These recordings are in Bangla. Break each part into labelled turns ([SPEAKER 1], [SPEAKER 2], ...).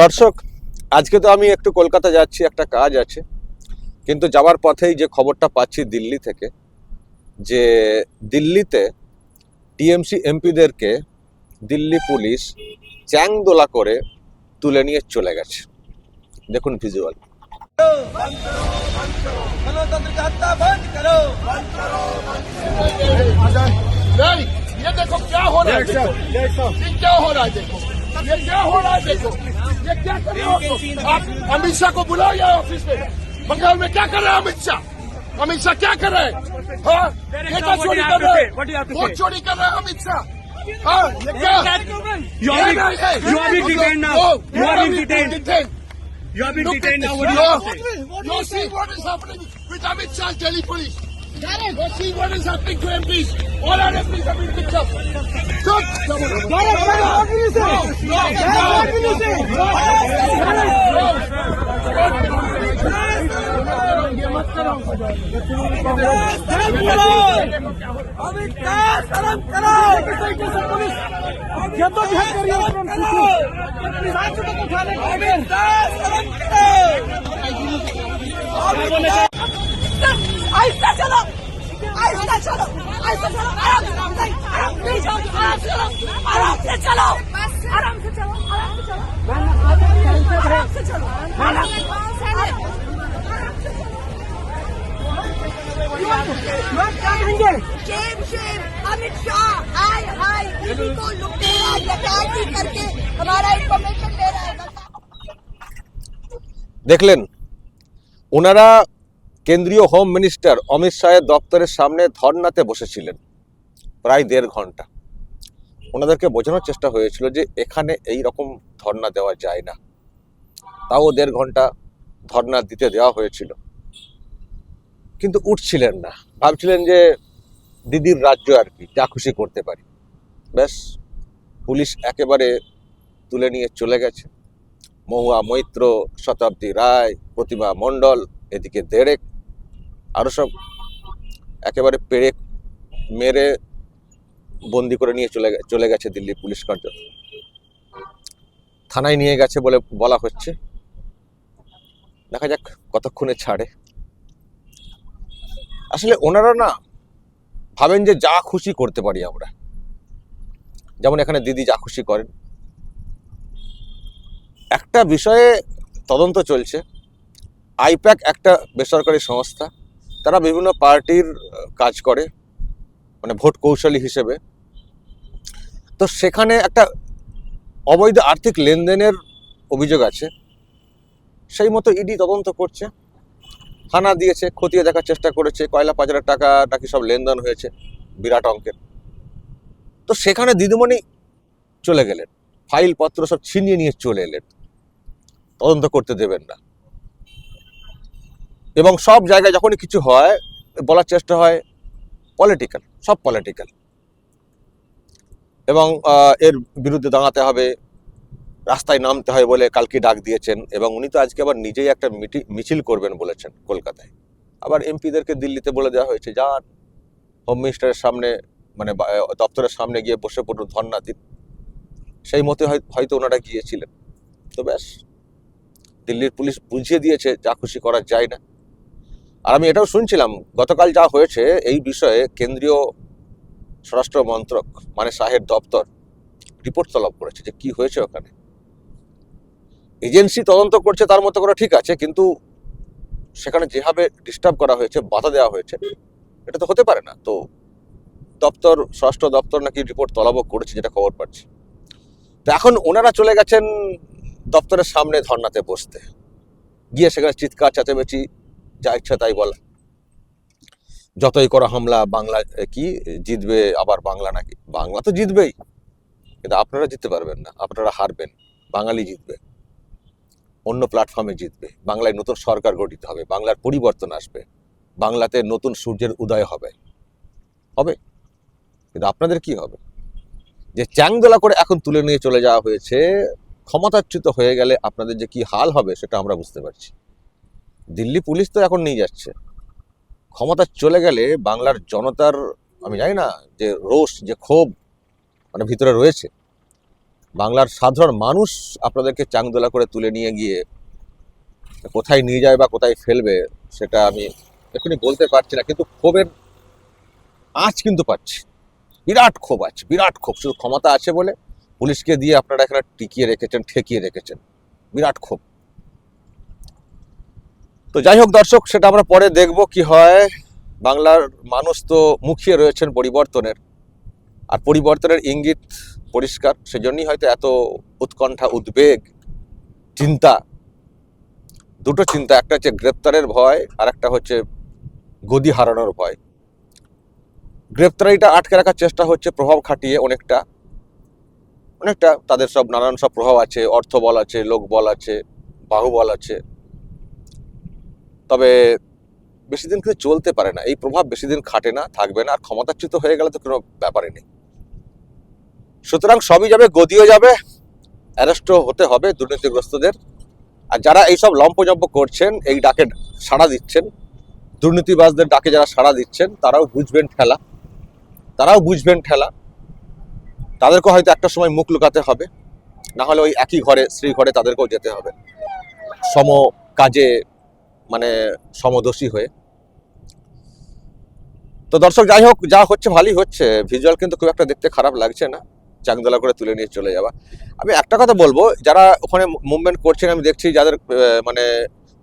[SPEAKER 1] দর্শক আজকে তো আমি একটু কলকাতা যাচ্ছি একটা কাজ আছে কিন্তু যাওয়ার পথেই যে খবরটা পাচ্ছি দিল্লি থেকে যে দিল্লিতে টিএমসি এমপিদেরকে দিল্লি পুলিশ চ্যাংদোলা করে তুলে নিয়ে চলে গেছে দেখুন ভিজুয়াল
[SPEAKER 2] गणतंत्र का हत्या बंद करो
[SPEAKER 3] नहीं ये देखो क्या हो रहा है देखो ये क्या हो रहा है देखो ये क्या हो रहा है? देखो ये क्या कर रहे हो आप अमित शाह को बुलाओ यहाँ ऑफ़िस में। बंगाल में क्या कर रहे हैं अमित शाह अमित शाह क्या कर रहे हैं? हाँ? नेता तो चोरी कर रहे हैं। वोट चोरी कर रहे हैं Amit Shah
[SPEAKER 4] tele police tele police আইসা চালা आराम से आराम से नहीं जाओ आराम से चलो आराम से चलो आराम से चलो आराम से चलो आराम से चलो आराम से शेम शेम अमित शाह हाय हाय इसी को लुटेरा डकैती करके हमारा इंफॉर्मेशन ले रहा है
[SPEAKER 1] দেখলেন ওনারা কেন্দ্রীয় হোম মিনিস্টার অমিত শাহের দপ্তরের সামনে ধর্নাতে বসেছিলেন। প্রায় দেড় ঘণ্টা। ওনাদেরকে বোঝানোর চেষ্টা হয়েছিল যে এখানে এই রকম ধর্না দেওয়া যায় না। তাও দেড় ঘণ্টা ধর্না দিতে দেওয়া হয়েছিল। কিন্তু উঠছিলেন না। ভাবছিলেন যে দিদির রাজ্য আর কি, যা খুশি করতে পারি। ব্যাস, পুলিশ একেবারে তুলে নিয়ে চলে গেছে। মহুয়া মৈত্র শতাব্দী রায়, প্রতিমা মণ্ডল, এদিকে দেড়েক আরও সব একেবারে পেরে মেরে বন্দি করে নিয়ে চলে চলে গেছে দিল্লি পুলিশ কার্য থানায় নিয়ে গেছে বলে বলা হচ্ছে। দেখা যাক কতক্ষণে ছাড়ে। আসলে ওনারা না ভাবেন যে যা খুশি করতে পারি আমরা। যেমন এখানে দিদি যা খুশি করেন। একটা বিষয়ে তদন্ত চলছে। আইপ্যাক একটা বেসরকারি সংস্থা। তারা বিভিন্ন পার্টির কাজ করে মানে ভোট কৌশলী হিসেবে। তো সেখানে একটা অবৈধ আর্থিক লেনদেনের অভিযোগ আছে। সেই মতো ইডি তদন্ত করছে। থানা দিয়েছে, খতিয়ে দেখার চেষ্টা করেছে, কয়লা পাচারের টাকা নাকি সব লেনদেন হয়েছে, বিরাট অঙ্কের। তো সেখানে দিদিমণি চলে গেলেন। ফাইল পত্র সব ছিনিয়ে নিয়ে চলে এলেন। তদন্ত করতে দেবেন না। এবং সব জায়গায় যখনই কিছু হয়, বলার চেষ্টা হয় পলিটিক্যাল সব পলিটিক্যাল এবং এর বিরুদ্ধে দাঁড়াতে হবে, রাস্তায় নামতে হয় বলে কালকে ডাক দিয়েছেন এবং উনি তো আজকে আবার নিজেই একটা মিটি, মিছিল করবেন বলেছেন কলকাতায়। আবার এমপিদেরকে দিল্লিতে বলে দেওয়া হয়েছে, যান, হোম মিনিস্টারের সামনে মানে দপ্তরের সামনে গিয়ে বসে পড়ুন ধর্না দিন সেই মতে হয়- হয়তো ওনারা গিয়েছিলেন। তো ব্যাস, দিল্লির পুলিশ বুঝিয়ে দিয়েছে, যা খুশি করা যায় না। আর আমি এটাও শুনছিলাম, গতকাল যা হয়েছে এই বিষয়ে কেন্দ্রীয় স্বরাষ্ট্র মন্ত্রক মানে শাহের দপ্তর, রিপোর্ট তলব করেছে যে কি হয়েছে ওখানে। এজেন্সি তদন্ত করছে তার মতো করে ঠিক আছে, কিন্তু সেখানে যেভাবে ডিস্টার্ব করা হয়েছে, বাধা দেওয়া হয়েছে, এটা তো হতে পারে না। তো দপ্তর, স্বরাষ্ট্র দপ্তর নাকি রিপোর্ট তলবও করেছে, যেটা খবর পাচ্ছি। তো এখন ওনারা চলে গেছেন দপ্তরের সামনে ধর্নাতে বসতে। গিয়ে সেখানে চিৎকার, চেঁচামেচি যা ইচ্ছা তাই বলা। যতই করা হামলা, বাংলা কি, জিতবে আবার বাংলা নাকি? বাংলা তো জিতবেই, কিন্তু আপনারা জিততে পারবেন না, আপনারা হারবেন, বাঙালি জিতবে, অন্য প্ল্যাটফর্মে জিতবে, বাংলায় নতুন সরকার গঠিত হবে, বাংলার পরিবর্তন আসবে, বাংলাতে নতুন সূর্যের উদয় হবে হবে? কিন্তু আপনাদের কি হবে? যে চ্যাংদোলা করে এখন তুলে নিয়ে চলে যাওয়া হয়েছে, ক্ষমতাচ্যুত হয়ে গেলে আপনাদের যে কি হাল হবে সেটা আমরা বুঝতে পারছি। দিল্লি পুলিশ তো এখন নিয়ে যাচ্ছে। ক্ষমতা চলে গেলে বাংলার জনতার, আমি জানি না, যে রোষ, যে ক্ষোভ মানে ভিতরে রয়েছে। বাংলার সাধারণ মানুষ আপনাদেরকে চাংদোলা করে তুলে নিয়ে গিয়ে কোথায় নিয়ে যায় বা কোথায় ফেলবে, সেটা আমি এখনই বলতে পারছি না, কিন্তু ক্ষোভের আঁচ কিন্তু পাচ্ছি। বিরাট ক্ষোভ আছে, বিরাট ক্ষোভ। শুধু ক্ষমতা আছে বলে পুলিশকে দিয়ে আপনারা এখানে টিকিয়ে রেখেছেন, ঠেকিয়ে রেখেছেন। বিরাট ক্ষোভ। তো যাই হোক দর্শক, সেটা আমরা পরে দেখব কি হয়। বাংলার মানুষ তো মুখিয়ে রয়েছেন পরিবর্তনের। আর পরিবর্তনের ইঙ্গিত পরিষ্কার, সেজন্যই হয়তো এত উৎকণ্ঠা, উদ্বেগ, চিন্তা। দুটো চিন্তা, একটা হচ্ছে গ্রেপ্তারের ভয়, আর একটা হচ্ছে গদি হারানোর ভয়। গ্রেপ্তারিটা আটকে রাখার চেষ্টা হচ্ছে, প্রভাব খাটিয়ে অনেকটা। অনেকটা তাদের সব নানান সব প্রভাব আছে অর্থ বল আছে লোক বল আছে, বাহুবল আছে। তবে বেশি দিন কিন্তু চলতে পারে না। এই প্রভাব বেশি দিন খাটে না, থাকবে না, আর ক্ষমতাচ্যুত হয়ে গেলে তো কোনো ব্যাপারই নেই। সুতরাং সবই যাবে, গদিও যাবে, অ্যারেস্টও হতে হবে দুর্নীতিগ্রস্তদের। আর যারা এইসব লম্পজম্প করছেন, এই ডাকে সাড়া দিচ্ছেন, দুর্নীতিবাজদের ডাকে যারা সাড়া দিচ্ছেন, তারাও বুঝবেন ঠেলা। তারাও বুঝবেন ঠেলা। তাদেরকেও হয়তো একটা সময় মুখ লুকাতে হবে। না হলে ওই একই ঘরে স্ত্রী ঘরে তাদেরকেও যেতে হবে। সম কাজে মানে সমদোষী হয়ে। তো দর্শক, যাই হোক, যা হচ্ছে ভালোই হচ্ছে। ভিজুয়াল কিন্তু খুব একটা দেখতে খারাপ লাগছে না। চাংদোলা করে তুলে নিয়ে চলে যাওয়া। আমি একটা কথা বলব, যারা ওখানে মুভমেন্ট করছেন, আমি দেখছি যাদের মানে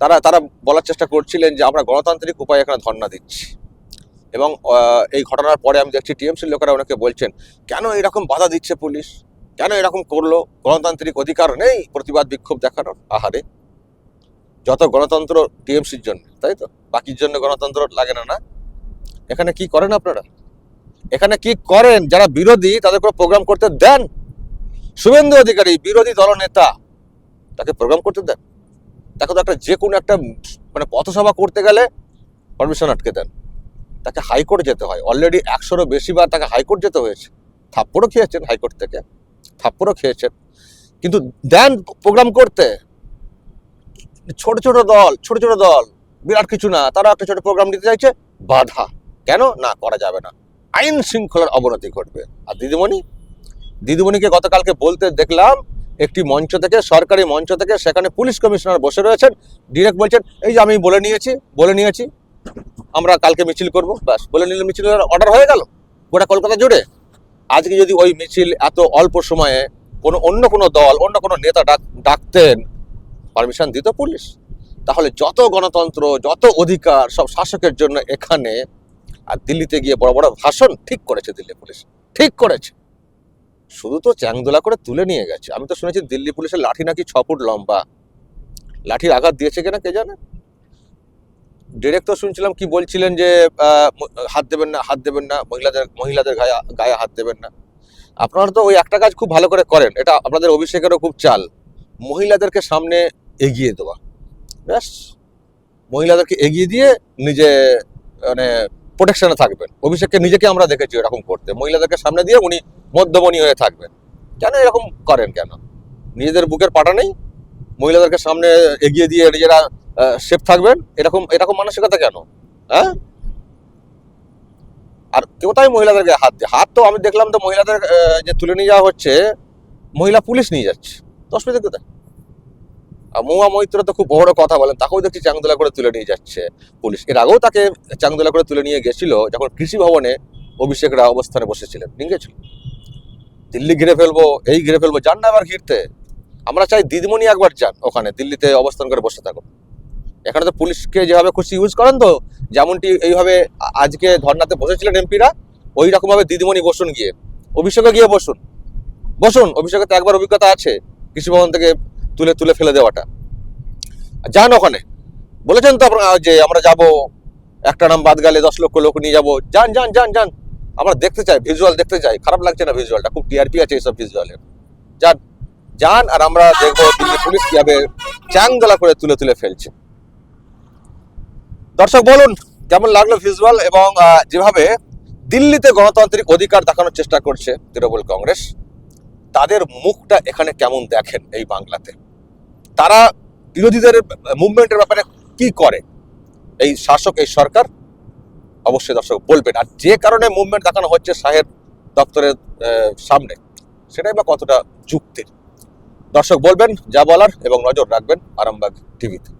[SPEAKER 1] তারা তারা বলার চেষ্টা করছিলেন যে আমরা গণতান্ত্রিক উপায়ে এখানে ধর্ণা দিচ্ছি। এবং এই ঘটনার পরে আমি দেখছি টিএমসির লোকেরা ওনাকে বলছেন, কেন এরকম বাধা দিচ্ছে পুলিশ? কেন এরকম করল? গণতান্ত্রিক অধিকার নেই প্রতিবাদ বিক্ষোভ দেখানোর আহারে। যত গণতন্ত্র টিএমসির জন্য, তাই তো? বাকির জন্য গণতন্ত্র লাগে না না? এখানে কি করেন আপনারা? এখানে কি করেন? যারা বিরোধী, তাদের কোনো প্রোগ্রাম করতে দেন। শুভেন্দু অধিকারী, বিরোধী দলনেতা, তাকে প্রোগ্রাম করতে দেন। তাকে তো একটা যে কোনো একটা মানে পথসভা করতে গেলে পারমিশন আটকে দেন। তাকে হাইকোর্ট যেতে হয়। অলরেডি একশোরও বেশি বার তাকে হাইকোর্ট যেতে হয়েছে। থাপ্পড়ও খেয়েছেন হাইকোর্ট থেকে। থাপ্পড়ও খেয়েছেন। কিন্তু দেন প্রোগ্রাম করতে। ছোট ছোট দল, ছোট ছোট দল, বিরাট কিছু না, তারা একটা ছোট প্রোগ্রাম নিতে চাইছে, বাধা। কেন? না, করা যাবে না। আইন শৃঙ্খলার অবনতি ঘটবে। আর দিদিমণি? দিদিমণিকে গতকালকে বলতে দেখলাম, একটি মঞ্চ থেকে, সরকারি মঞ্চ থেকে, সেখানে পুলিশ কমিশনার বসে রয়েছেন। ডিরেক্ট বলছেন, এই যে আমি বলে নিয়েছি বলে নিয়েছি, আমরা কালকে মিছিল করব। ব্যাস, বলে নিলে মিছিলের অর্ডার হয়ে গেল, গোটা কলকাতা জুড়ে। আজকে যদি ওই মিছিল এত অল্প সময়ে কোনো অন্য কোনো দল, অন্য কোনো নেতা ডাক ডাকতেন পারমিশন দিত পুলিশ। তাহলে যত গণতন্ত্র, যত অধিকার সব শাসকের জন্য এখানে আর দিল্লিতে গিয়ে বড় বড় ভাষণ ঠিক করেছে দিল্লি পুলিশ। ঠিক করেছে। শুধু তো চ্যাংদোলা করে তুলে নিয়ে গেছে। আমি তো শুনেছি দিল্লি পুলিশের লাঠি নাকি ছ ফুট লম্বা। লাঠির আঘাত দিয়েছে কিনা কে জানে? ডিরেক্ট তো শুনছিলাম কি বলছিলেন যে হাত দেবেন না, হাত দেবেন না, মহিলাদের মহিলাদের গায়ে গায়ে হাত দেবেন না। আপনারা তো ওই একটা কাজ খুব ভালো করে করেন। এটা আপনাদের অভিষেকেরও খুব চাল। মহিলাদেরকে সামনে এগিয়ে দেওয়া। ব্যাস। মহিলাদেরকে এগিয়ে দিয়ে নিজে মানে প্রোটেকশনে থাকবেন। অভিষেককে নিজেকে আমরা দেখেছি এরকম করতে। মহিলাদেরকে সামনে দিয়ে উনি মধ্যমণি হয়ে থাকবেন। কেন এরকম করেন কেন? নিজেদের বুকের পাটা নেই। মহিলাদেরকে সামনে এগিয়ে দিয়ে নিজেরা সেফ থাকবেন। এরকম এরকম মানসিকতা কেন? হ্যাঁ? আর কোথায় মহিলাদেরকে হাত দিয়ে হাত তো আমি দেখলাম তো মহিলাদের যে তুলে নিয়ে যাওয়া হচ্ছে, মহিলা পুলিশ নিয়ে যাচ্ছে। তো অসুবিধা কোথায় মহুয়া মৈত্র তো খুব বড় কথা বলেন, তাকেও দেখছি চাংদোলা করে তুলে নিয়ে যাচ্ছে পুলিশ। এর আগেও তাকে চাংদোলা করে তুলে নিয়ে গেছিল যখন কৃষি ভবনে অভিষেকরা অবস্থানে বসেছিলেন নিয়ে গেছিল দিল্লি ঘিরে ফেলব, এই ঘিরে ফেলব, যান না আবার ঘিরতে। আমরা চাই দিদিমণি একবার যান ওখানে, দিল্লিতে অবস্থান করে বসে থাকুন। এখানে তো পুলিশকে যেভাবে খুশি ইউজ করেন তো, যেমনটি এইভাবে আজকে ধর্নাতে বসেছিলেন এমপিরা ওই রকমভাবে দিদিমণি বসুন গিয়ে, অভিষেকে গিয়ে বসুন। বসুন, অভিষেকে তো একবার অভিজ্ঞতা আছে, কৃষি ভবন থেকে তুলে তুলে ফেলে দেওয়াটা। যান ওখানে। বলেছেন তো যে আমরা যাব, একটা নাম বাদ গেলে দশ লক্ষ লোক নিয়ে যাব। যান যান যান যান। আমরা দেখতে চাই ভিজুয়াল দেখতে চাই। খারাপ লাগছে না ভিজুয়ালটা খুব টিআরপি আছে এইসব ভিজুয়ালের যান। যান আর আমরা দেখব দিল্লি পুলিশ কীভাবে চ্যাংদোলা করে তুলে তুলে ফেলছে। দর্শক, বলুন, কেমন লাগল ভিজুয়াল এবং যেভাবে দিল্লিতে গণতান্ত্রিক অধিকার দেখানোর চেষ্টা করছে তৃণমূল কংগ্রেস, তাদের মুখটা এখানে কেমন দেখেন এই বাংলাতে? তারা বিরোধীদের মুভমেন্টের ব্যাপারে কি করে? এই শাসক, এই সরকার? অবশ্যই দর্শক বলবেন। আর যে কারণে মুভমেন্ট দেখানো হচ্ছে সাহেব দপ্তরের সামনে, সেটাই বা কতটা যুক্তির? দর্শক বলবেন, যা বলার এবং নজর রাখবেন আরামবাগ টিভিতে।